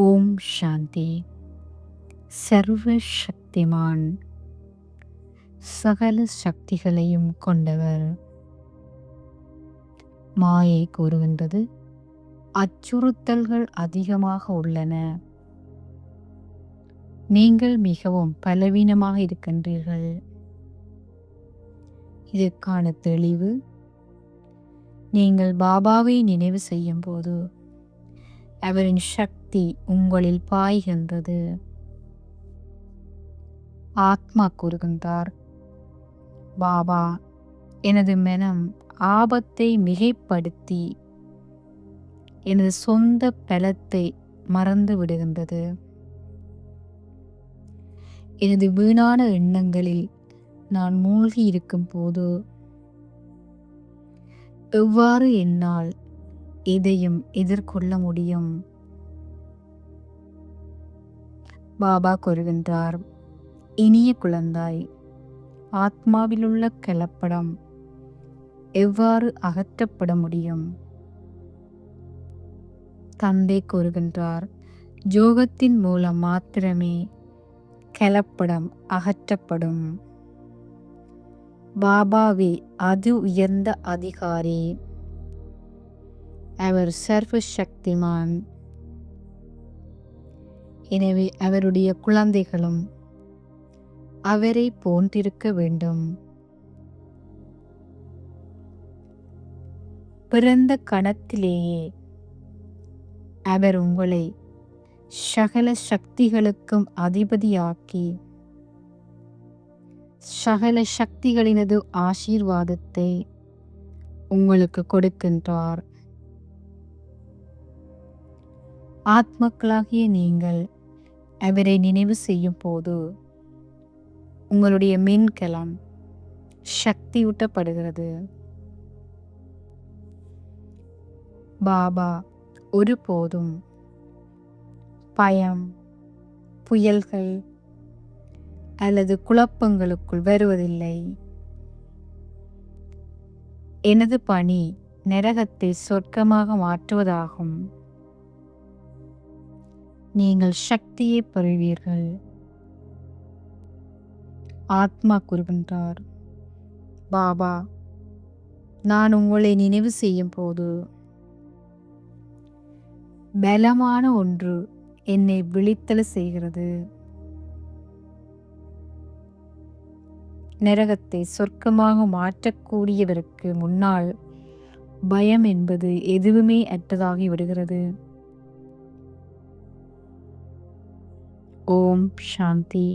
ஓம் சாந்தி. சர்வ சக்திமான் சகல சக்திகளையும் கொண்டவர். மாயை கூறுகின்றது. அச்சுறுத்தல்கள் அதிகமாக உள்ளன. நீங்கள் மிகவும் பலவீனமாக இருக்கின்றீர்கள். இதற்கான தெளிவு நீங்கள் பாபாவை நினைவு செய்யும் போது அவரின் சக்தி சக்தி உங்களில் பாய்கின்றது. ஆத்மா கூறுகின்றார். பாபா எனது மனம் ஆபத்தை மிகைப்படுத்தி எனது சொந்த பலத்தை மறந்து விடுகின்றது. எனது வீணான எண்ணங்களில் நான் மூழ்கி இருக்கும் போது எவ்வாறு என்னால் இதையும் எதிர்கொள்ள முடியும்? பாபா கூறுகின்றார். இனிய குழந்தாய் ஆத்மாவிலுள்ள கலப்படம் எவ்வாறு அகற்றப்பட முடியும்? தந்தை கூறுகின்றார் ஜோகத்தின் மூலம் மாத்திரமே கலப்படம் அகற்றப்படும். பாபாவே அது உயர்ந்த அதிகாரி. அவர் சர்வ சக்திமான் எனவே அவருடைய குழந்தைகளும் அவரை போன்றிருக்க வேண்டும். பிறந்த கணத்திலேயே அவர் உங்களை சகல சக்திகளுக்கும் அதிபதியாக்கி சகல சக்திகளினது ஆசீர்வாதத்தை உங்களுக்கு கொடுக்கின்றார். ஆத்மக்களாகிய நீங்கள் அவரை நினைவு செய்யும் போது உங்களுடைய மின்கலம் சக்தியூட்டப்படுகிறது. பாபா ஒருபோதும் பயம் புயல்கள் அல்லது குழப்பங்களுக்குள் வருவதில்லை. எனது பணி நரகத்தை சொர்க்கமாக மாற்றுவதாகும். நீங்கள் சக்தியை பெறுவீர்கள். ஆத்மா கூறுகின்றார் பாபா நான் உங்களை நினைவு செய்யும் போது பலமான ஒன்று என்னை விழித்தல செய்கிறது. நரகத்தை சொர்க்கமாக மாற்றக்கூடியவருக்கு முன்னால் பயம் என்பது எதுவுமே அற்றதாகி விடுகிறது. ஓம் சாந்தி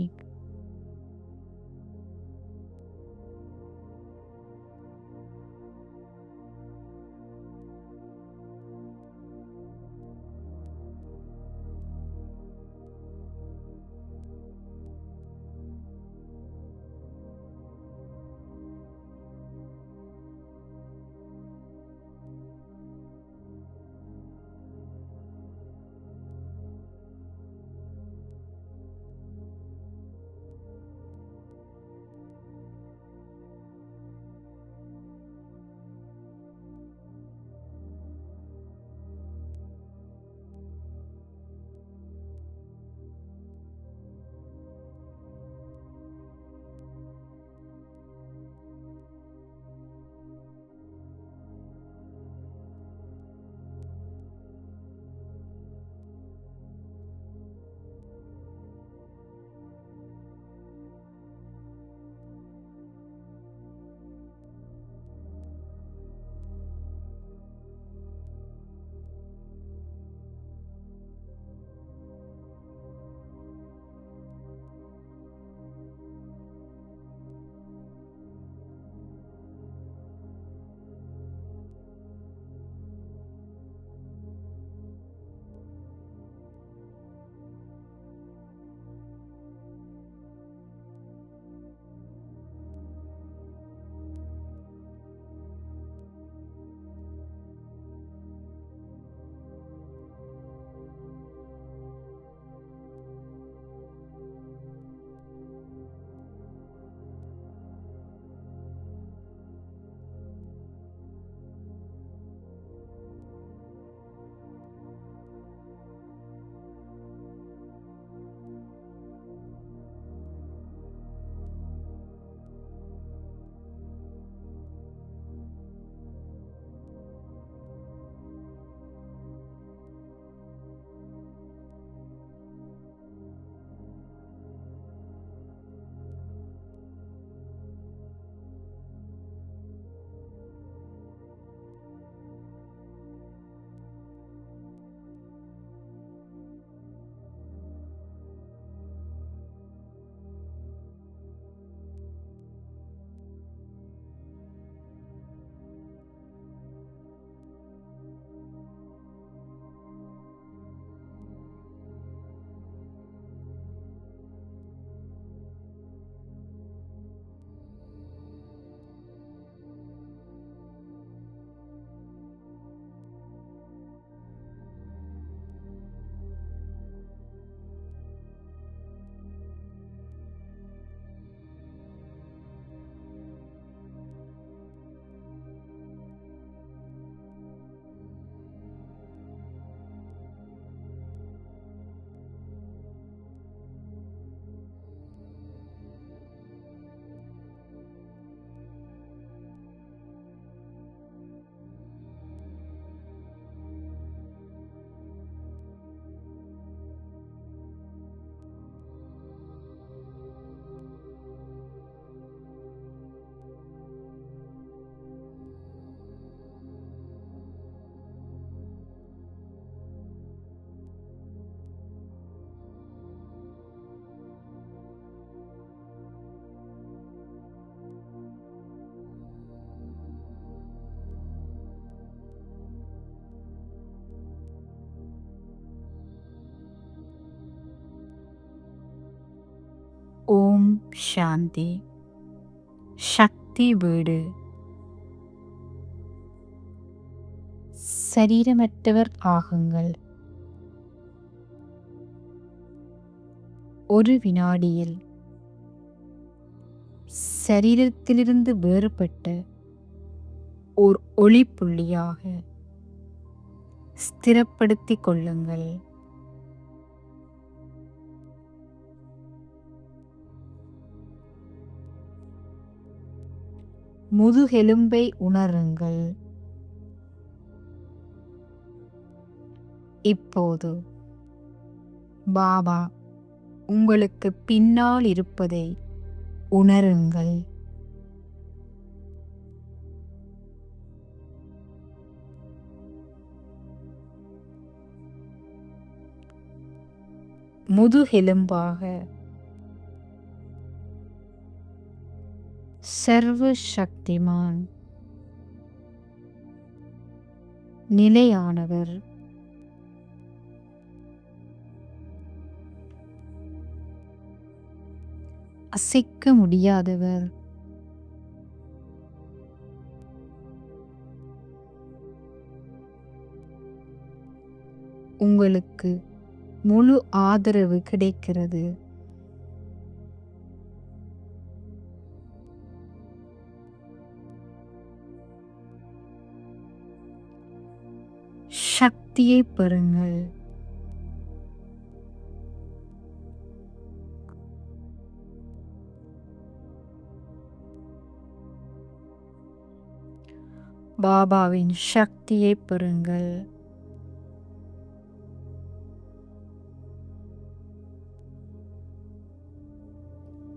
சாந்தி சக்தி வீடு சரீரமற்றவர் ஆகுங்கள் ஒரு வினாடியில் சரீரத்திலிருந்து வேறுபட்ட ஓர் ஒளிப்புள்ளியாக ஸ்திரப்படுத்திக் கொள்ளுங்கள் முதுகெலும்பை உணருங்கள். இப்போது பாபா உங்களுக்கு பின்னால் இருப்பதை உணருங்கள். முதுகெலும்பாக சர்வ சக்திமான் நிலையானவர். அசைக்க முடியாதவர். உங்களுக்கு முழு ஆதரவு கிடைக்கிறது. சக்தியை பெறுங்கள். பாபாவின் சக்தியை பெறுங்கள்.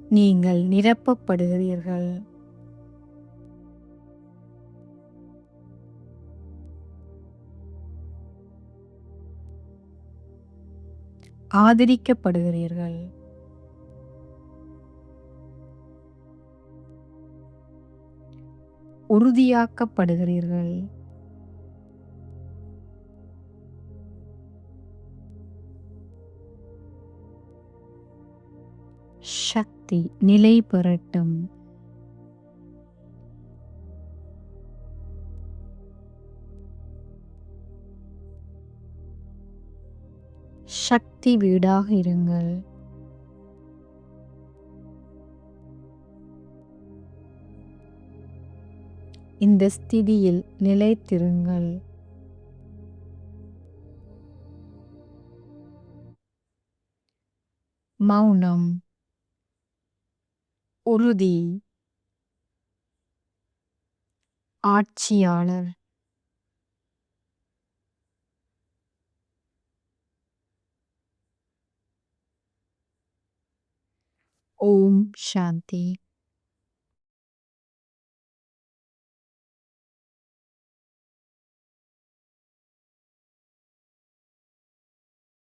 நீங்கள் நிரப்பப்படுகிறீர்கள். ஆதரிக்கப்படுகிறீர்கள். உறுதியாக்கப்படுகிறீர்கள். சக்தி நிலை பெறட்டும் சக்தி வீடாக இருங்கள். இந்த ஸ்திதியில் நிலைத்திருங்கள். மௌனம். உறுதி. ஆட்சியாளர். ஓம் சாந்தி